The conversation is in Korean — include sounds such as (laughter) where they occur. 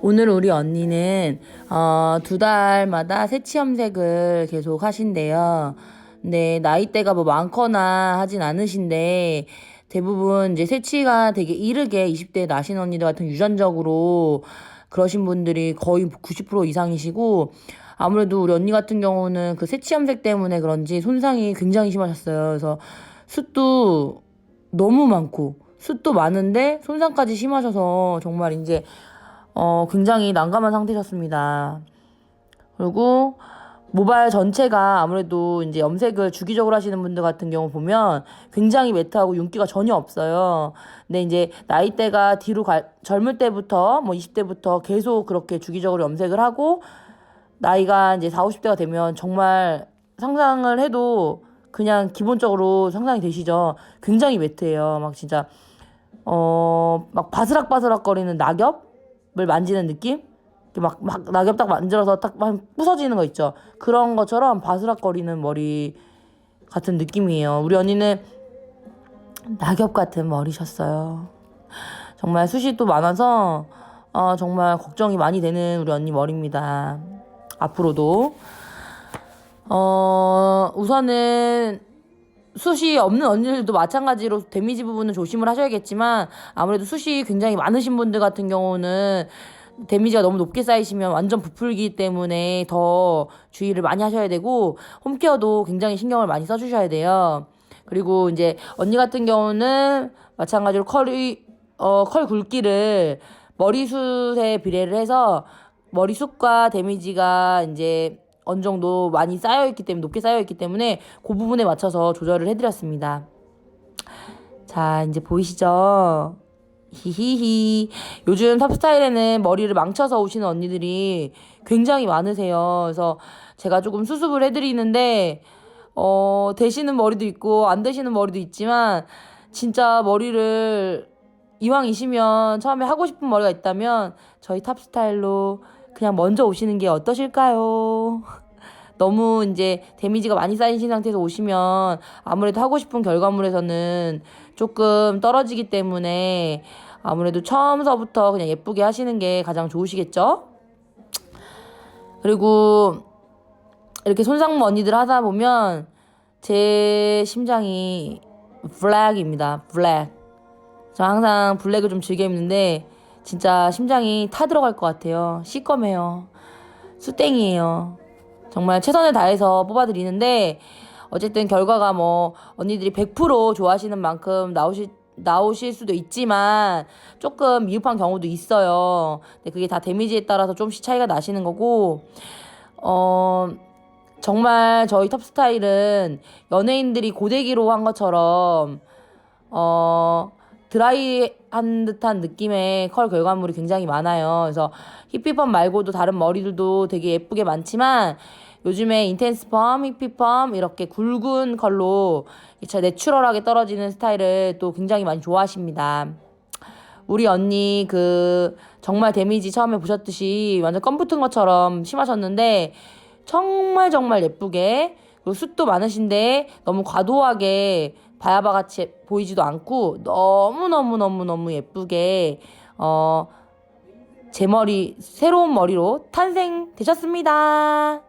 오늘 우리 언니는 어, 두 달마다 새치 염색을 계속 하신대요. 근데 나이대가 뭐 많거나 하진 않으신데 대부분 이제 새치가 되게 이르게 20대에 나신 언니들 같은 유전적으로 그러신 분들이 거의 90% 이상이시고 아무래도 우리 언니 같은 경우는 그 새치 염색 때문에 그런지 손상이 굉장히 심하셨어요. 그래서 숱도 너무 많고 숱도 많은데 손상까지 심하셔서 정말 이제 어, 굉장히 난감한 상태셨습니다. 그리고 모발 전체가 아무래도 이제 염색을 주기적으로 하시는 분들 같은 경우 보면 굉장히 매트하고 윤기가 전혀 없어요. 근데 이제 나이대가 뒤로 갈, 젊을 때부터 뭐 20대부터 계속 그렇게 주기적으로 염색을 하고 나이가 이제 40, 50대가 되면 정말 상상을 해도 그냥 기본적으로 상상이 되시죠. 굉장히 매트해요. 막 진짜 어, 막 바스락바스락 거리는 낙엽을 만지는 느낌? 막, 막 낙엽 딱 만들어서 딱 막 부서지는 거 있죠. 그런 것처럼 바스락거리는 머리 같은 느낌이에요. 우리 언니는 낙엽 같은 머리셨어요. 정말 숱이 또 많아서 어, 정말 걱정이 많이 되는 우리 언니 머리입니다. 앞으로도. 어, 우선은 숱이 없는 언니들도 마찬가지로 데미지 부분은 조심을 하셔야겠지만 아무래도 숱이 굉장히 많으신 분들 같은 경우는 데미지가 너무 높게 쌓이시면 완전 부풀기 때문에 더 주의를 많이 하셔야 되고 홈케어도 굉장히 신경을 많이 써주셔야 돼요. 그리고 이제 언니 같은 경우는 마찬가지로 컬이 어, 컬 굵기를 머리숱에 비례를 해서 머리숱과 데미지가 이제 어느 정도 많이 쌓여있기 때문에 높게 쌓여있기 때문에 그 부분에 맞춰서 조절을 해드렸습니다. 자 이제 보이시죠? 히히히. 요즘 탑스타일에는 머리를 망쳐서 오시는 언니들이 굉장히 많으세요. 그래서 제가 조금 수습을 해드리는데, 어, 되시는 머리도 있고, 안 되시는 머리도 있지만, 진짜 머리를 이왕이시면 처음에 하고 싶은 머리가 있다면, 저희 탑스타일로 그냥 먼저 오시는 게 어떠실까요? (laughs) 너무 이제 데미지가 많이 쌓이신 상태에서 오시면 아무래도 하고 싶은 결과물에서는 조금 떨어지기 때문에 아무래도 처음서부터 그냥 예쁘게 하시는 게 가장 좋으시겠죠? 그리고 이렇게 손상모 언니들 하다 보면 제 심장이 블랙입니다. 블랙. 저 항상 블랙을 좀 즐겨 입는데 진짜 심장이 타 들어갈 것 같아요. 시꺼매요. 수땡이에요. 정말 최선을 다해서 뽑아드리는데 어쨌든 결과가 뭐 언니들이 100% 좋아하시는 만큼 나오실 나오실 수도 있지만 조금 미흡한 경우도 있어요. 근데 그게 다 데미지에 따라서 좀씩 차이가 나시는 거고 어 정말 저희 톱스타일은 연예인들이 고데기로 한 것처럼 어 드라이한 듯한 느낌의 컬 결과물이 굉장히 많아요. 그래서 히피펌 말고도 다른 머리들도 되게 예쁘게 많지만 요즘에 인텐스 펌, 히피 펌 이렇게 굵은 컬로 내추럴하게 떨어지는 스타일을 또 굉장히 많이 좋아하십니다. 우리 언니 그 정말 데미지 처음에 보셨듯이 완전 껌 붙은 것처럼 심하셨는데 정말 정말 예쁘게 그리고 숱도 많으신데 너무 과도하게 바야바 같이 보이지도 않고 너무너무너무너무 예쁘게 어 제 머리 새로운 머리로 탄생되셨습니다.